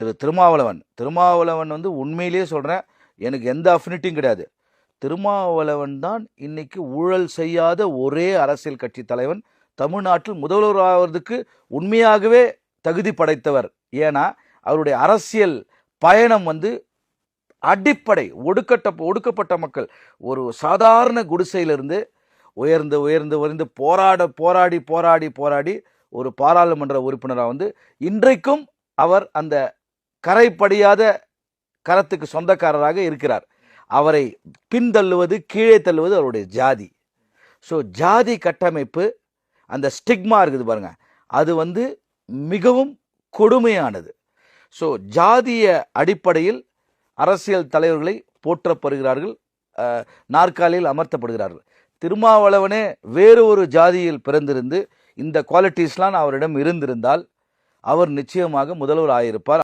திரு திருமாவளவன். திருமாவளவன் வந்து உண்மையிலேயே சொல்கிறேன் எனக்கு எந்த அஃபினிட்டியும் கிடையாது. திருமாவளவன் தான் இன்னைக்கு ஊழல் செய்யாத ஒரே அரசியல் கட்சி தலைவன். தமிழ்நாட்டில் முதல்வர் ஆவதுக்கு உண்மையாகவே தகுதி படைத்தவர். ஏன்னா அவருடைய அரசியல் பயணம் வந்து அடிப்படை ஒடுக்கட்ட ஒடுக்கப்பட்ட மக்கள். ஒரு சாதாரண குடிசையிலிருந்து உயர்ந்து உயர்ந்து உயர்ந்து போராட போராடி போராடி போராடி ஒரு பாராளுமன்ற உறுப்பினராக வந்து இன்றைக்கும் அவர் அந்த கரைப்படியாத கரத்துக்கு சொந்தக்காரராக இருக்கிறார். அவரை பின்தள்ளுவது கீழே தள்ளுவது அவருடைய ஜாதி. ஸோ ஜாதி கட்டமைப்பு அந்த ஸ்டிக்மா இருக்குது பாருங்கள் அது வந்து மிகவும் கொடுமையானது. ஸோ ஜாதிய அடிப்படையில் அரசியல் தலைவர்களை போற்றப்படுகிறார்கள் நாற்காலியில் அமர்த்தப்படுகிறார்கள். திருமாவளவனே வேறு ஒரு ஜாதியில் பிறந்திருந்து இந்த குவாலிட்டிஸ்லாம் அவரிடம் இருந்திருந்தால் அவர் நிச்சயமாக முதல்வர் ஆயிருப்பார்